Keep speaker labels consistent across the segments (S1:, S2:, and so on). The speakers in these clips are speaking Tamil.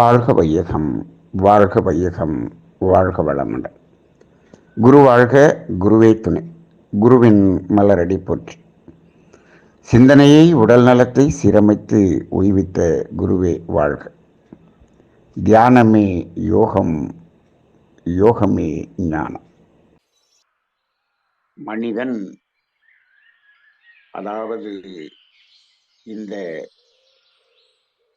S1: வாழ்க வையகம் வாழ்க வையகம் வாழ்க வளமுடன். குரு வாழ்க குருவே துணை. குருவின் மலரடி போற்றி. சிந்தனையை உடல் நலத்தை சீரமைத்து உய்வித்த குருவே வாழ்க. தியானமே யோகம் யோகமே ஞானம். மனிதன் அதாவது இந்த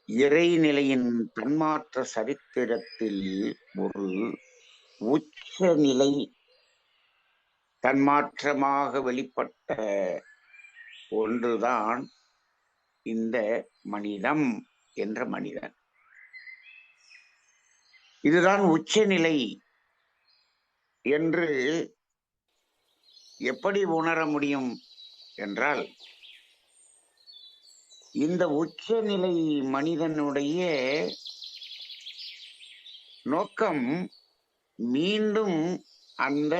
S1: இறைநிலையின் தன்மாற்ற சரித்திரத்தில் ஒரு உச்ச நிலை தன்மாற்றமாக வெளிப்பட்ட ஒன்றுதான் இந்த மனிதம் என்ற மனிதன். இதுதான் உச்சநிலை என்று எப்படி உணர முடியும் என்றால் இந்த உச்சநிலை மனிதனுடைய நோக்கம் மீண்டும் அந்த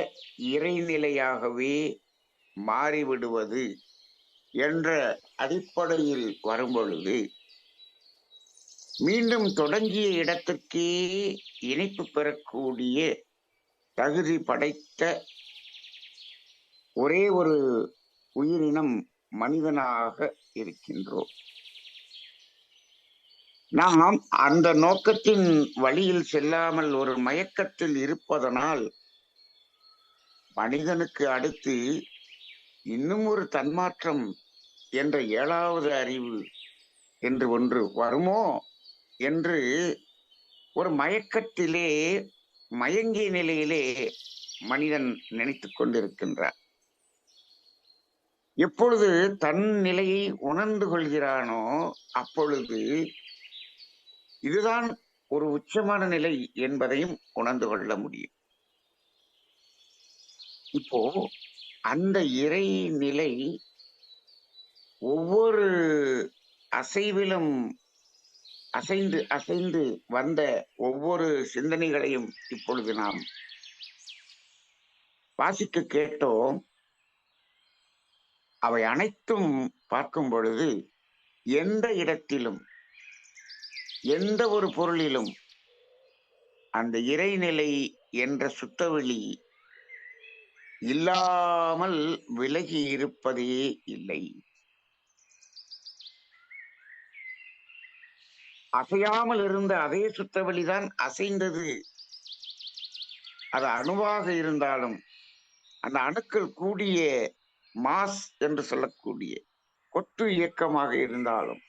S1: இறைநிலையாகவே மாறிவிடுவது என்ற அடிப்படையில் வரும்பொழுது மீண்டும் தொடங்கிய இடத்துக்கே இணைப்பு பெறக்கூடிய தகுதி படைத்த ஒரே ஒரு உயிரினம் மனிதனாக இருக்கின்றோம். நாம் அந்த நோக்கத்தின் வழியில் செல்லாமல் ஒரு மயக்கத்தில் இருப்பதனால் மனிதனுக்கு அடுத்து இன்னும் ஒரு தன்மாற்றம் என்ற ஏழாவது அறிவு என்று ஒன்று வருமோ என்று ஒரு மயக்கத்திலே மயங்கிய நிலையிலே மனிதன் நினைத்து கொண்டிருக்கின்றார் எப்பொழுது தன் நிலையை உணர்ந்து கொள்கிறானோ அப்பொழுது இதுதான் ஒரு உச்சமான நிலை என்பதையும் உணர்ந்து கொள்ள முடியும். இப்போ அந்த இறை நிலை ஒவ்வொரு அசைவிலும் அசைந்து அசைந்து வந்த ஒவ்வொரு சிந்தனைகளையும் இப்பொழுது நாம் வாசிக்க கேட்டோம். அவை அனைத்தும் பார்க்கும் பொழுது எந்த இடத்திலும் எந்த ஒரு பொருளிலும் அந்த இறைநிலை என்ற சுத்தவெளி இல்லாமல் விலகி இருப்பதே இல்லை. அசையாமல் இருந்த அதே சுத்தவெளிதான் அசைந்தது. அது அணுவாக இருந்தாலும் அந்த அணுக்கள் கூடிய மாஸ் என்று சொல்லக்கூடிய கொத்து இயக்கமாக இருந்தாலும்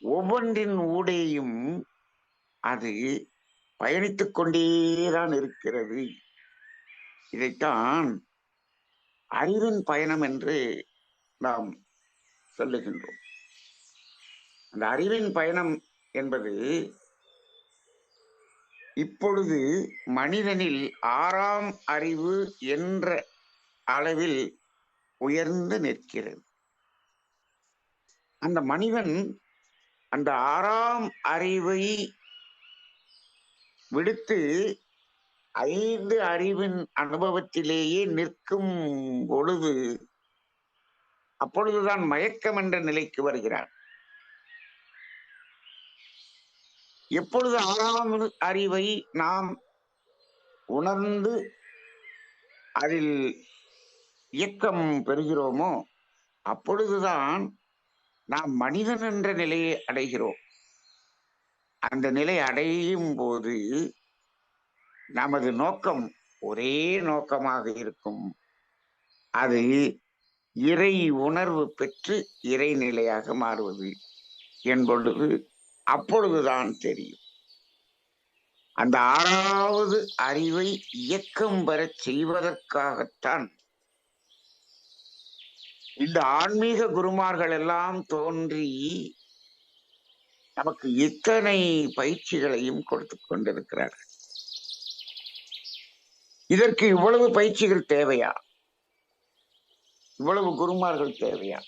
S1: ஒவ்வொன்றின் ஊடேயும் அது பயணித்துக் கொண்டேதான் இருக்கிறது. இதைத்தான் அறிவின் பயணம் என்று நாம் சொல்லுகின்றோம். அந்த அறிவின் பயணம் என்பது இப்பொழுது மனிதனில் ஆறாம் அறிவு என்ற அளவில் உயர்ந்து நிற்கிறது அந்த மனிதன் அந்த ஆறாம் அறிவை விடுத்து ஐந்து அறிவின் அனுபவத்திலேயே நிற்கும் பொழுது அப்பொழுதுதான் மயக்கம் என்ற நிலைக்கு வருகிறார் எப்பொழுது ஆறாம் அறிவை நாம் உணர்ந்து அதில் இயக்கம் பெறுகிறோமோ அப்பொழுதுதான் நாம் மனிதன் என்ற நிலையை அடைகிறோம். அந்த நிலை அடையும் போது நமது நோக்கம் ஒரே நோக்கமாக இருக்கும். அது இறை உணர்வு பெற்று இறைநிலையாக மாறுவது என்பொழுது அப்பொழுதுதான் தெரியும். அந்த ஆறாவது அறிவை இயக்கம் பெறச் செய்வதற்காகத்தான் இந்த ஆன்மீக குருமார்கள் எல்லாம் தோன்றி நமக்கு இத்தனை பயிற்சிகளையும் கொடுத்து கொண்டிருக்கிறார்கள். இதற்கு இவ்வளவு பயிற்சிகள் தேவையா? இவ்வளவு குருமார்கள் தேவையா?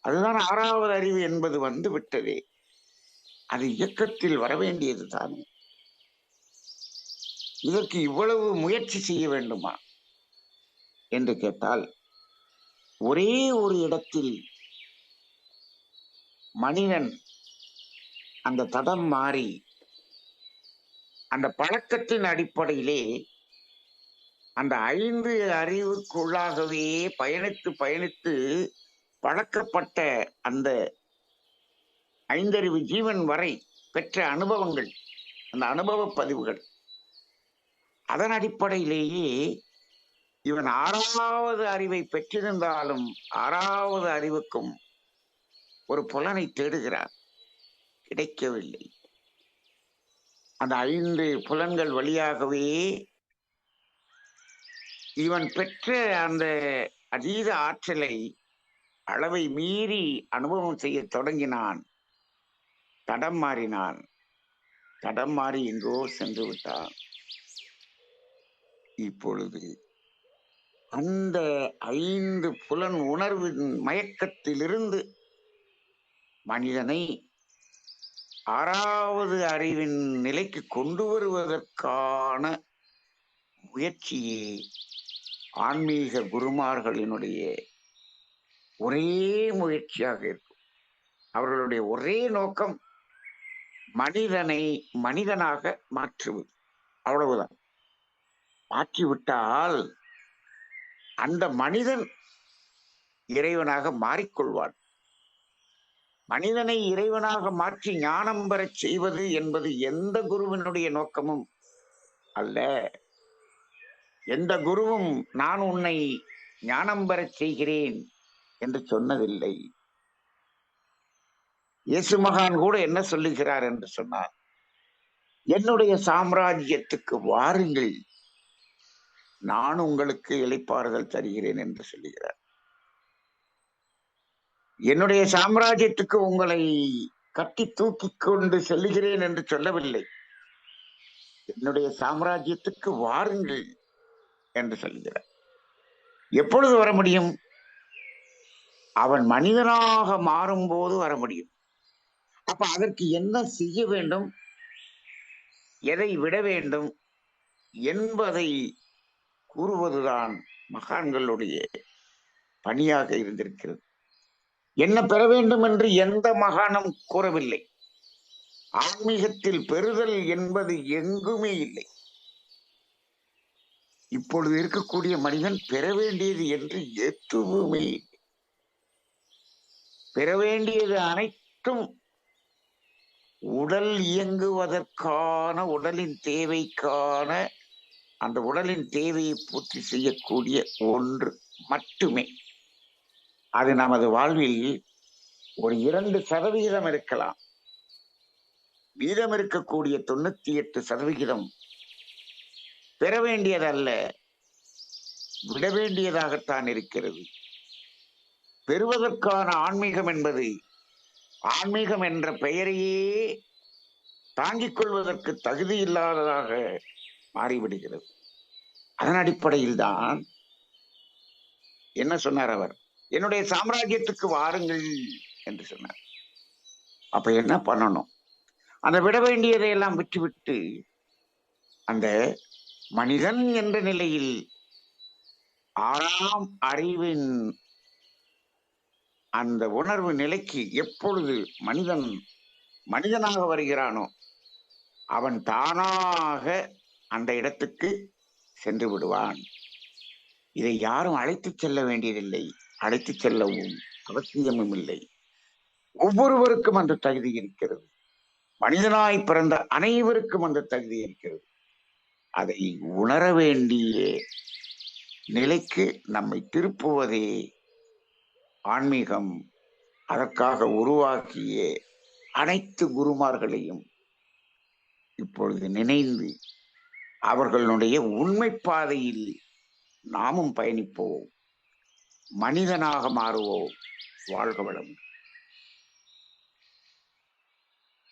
S1: அதுதான் ஆறாவது அறிவு என்பது வந்து விட்டதே. அது இயக்கத்தில் வர வேண்டியது தானே. இதற்கு இவ்வளவு முயற்சி செய்ய வேண்டுமா? என்று கேட்டால் ஒரே ஒரு இடத்தில் மனிதன் அந்த தடம் மாறி அந்த பழக்கத்தின் அடிப்படையிலே அந்த ஐந்து அறிவுக்குள்ளாகவே பயணித்து பயணித்து பழக்கப்பட்ட அந்த ஐந்தறிவு ஜீவன் வரை பெற்ற அனுபவங்கள் அந்த அனுபவ பதிவுகள். அதன் அடிப்படையிலேயே இவன் ஆறாவது அறிவை பெற்றிருந்தாலும் ஆறாவது அறிவுக்கும் ஒரு புலனை தேடுகிறார். கிடைக்கவில்லை. அந்த ஐந்து புலன்கள் வழியாகவே இவன் பெற்ற அந்த அதீத ஆற்றலை அளவை மீறி அனுபவம் செய்ய தொடங்கினான். தடம் மாறினான். தடம் மாறி எங்கோ சென்று விட்டான். இப்பொழுது அந்த ஐந்து புலன் உணர்வின் மயக்கத்திலிருந்து மனிதனை ஆறாவது அறிவின் நிலைக்கு கொண்டு வருவதற்கான முயற்சியே ஆன்மீக குருமார்களினுடைய ஒரே முயற்சியாக இருக்கும். அவர்களுடைய ஒரே நோக்கம் மனிதனை மனிதனாக மாற்றுவது. அவ்வளவுதான். மாற்றிவிட்டால் அந்த மனிதன் இறைவனாக மாறிக்கொள்வான். மனிதனை இறைவனாக மாற்றி ஞானம் பெறச் செய்வது என்பது எந்த குருவினுடைய நோக்கமும் அல்ல. எந்த குருவும் நான் உன்னை ஞானம் பெறச் செய்கிறேன் என்று சொன்னதில்லை. இயேசு மகான் கூட என்ன சொல்லுகிறார் என்று சொன்னார் என்னுடைய சாம்ராஜ்யத்துக்கு வாருங்கள். நான் உங்களுக்கு இளைப்பாறுதல் தருகிறேன் என்று சொல்லுகிறார். என்னுடைய சாம்ராஜ்யத்துக்கு உங்களை கட்டி தூக்கி கொண்டு செல்லுகிறேன் என்று சொல்லவில்லை. என்னுடைய சாம்ராஜ்யத்துக்கு வாருங்கள் என்று சொல்கிறார் எப்பொழுது வர முடியும்? அவன் மனிதனாக மாறும்போது வர முடியும். அப்ப அதற்கு என்ன செய்ய வேண்டும்? எதை விட வேண்டும்? என்பதை கூறுவதுதான் மகான்களுடைய பணியாக இருந்திருக்கிறது. என்ன பெற வேண்டும் என்று எந்த மகானும் கூறவில்லை. ஆன்மீகத்தில் பெறுதல் என்பது எங்குமே இல்லை. இப்பொழுது இருக்கக்கூடிய மனிதன் பெற வேண்டியது என்று எதுவுமே இல்லை. பெற வேண்டியது அனைத்தும் உடல் இயங்குவதற்கான உடலின் தேவைக்கான அந்த உடலின் தேவையை பூர்த்தி செய்யக்கூடிய ஒன்று மட்டுமே. அது நமது வாழ்வில் ஒரு இரண்டு சதவிகிதம் இருக்கலாம். மீதம் இருக்கக்கூடிய தொண்ணூத்தி எட்டு சதவிகிதம் பெற வேண்டியதல்ல விட வேண்டியதாகத்தான் இருக்கிறது. பெறுவதற்கான ஆன்மீகம் என்பது ஆன்மீகம் என்ற பெயரையே தாங்கிக் கொள்வதற்கு தகுதி இல்லாததாக மாறிவிடுகிறது. அதன் அடிப்படையில் தான் என்ன சொன்னார் அவர்? என்னுடைய சாம்ராஜ்யத்துக்கு வாருங்கள் என்று சொன்னார். அப்ப என்ன பண்ணணும்? அந்த விட வேண்டியதை எல்லாம் விட்டுவிட்டு அந்த மனிதன் என்ற நிலையில் ஆறாம் அறிவின் அந்த உணர்வு நிலைக்கு எப்பொழுது மனிதன் மனிதனாக வருகிறானோ அவன் தானாக அந்த இடத்துக்கு சென்று விடுவான். இதை யாரும் அழைத்துச் செல்ல வேண்டியதில்லை. அழைத்துச் செல்லவும் அவசியமும் இல்லை. ஒவ்வொருவருக்கும் அந்த தகுதி இருக்கிறது. மனிதனாய் பிறந்த அனைவருக்கும் அந்த தகுதி இருக்கிறது. அதை உணர வேண்டிய நிலைக்கு நம்மை திருப்புவதே ஆன்மீகம். அதற்காக உருவாக்கிய அனைத்து குருமார்களையும் இப்பொழுது நினைந்து அவர்களுடைய உண்மை பாதையில் நாமும் பயணிப்போம். மனிதனாக மாறுவோம். வாழ்க வளமுடன்.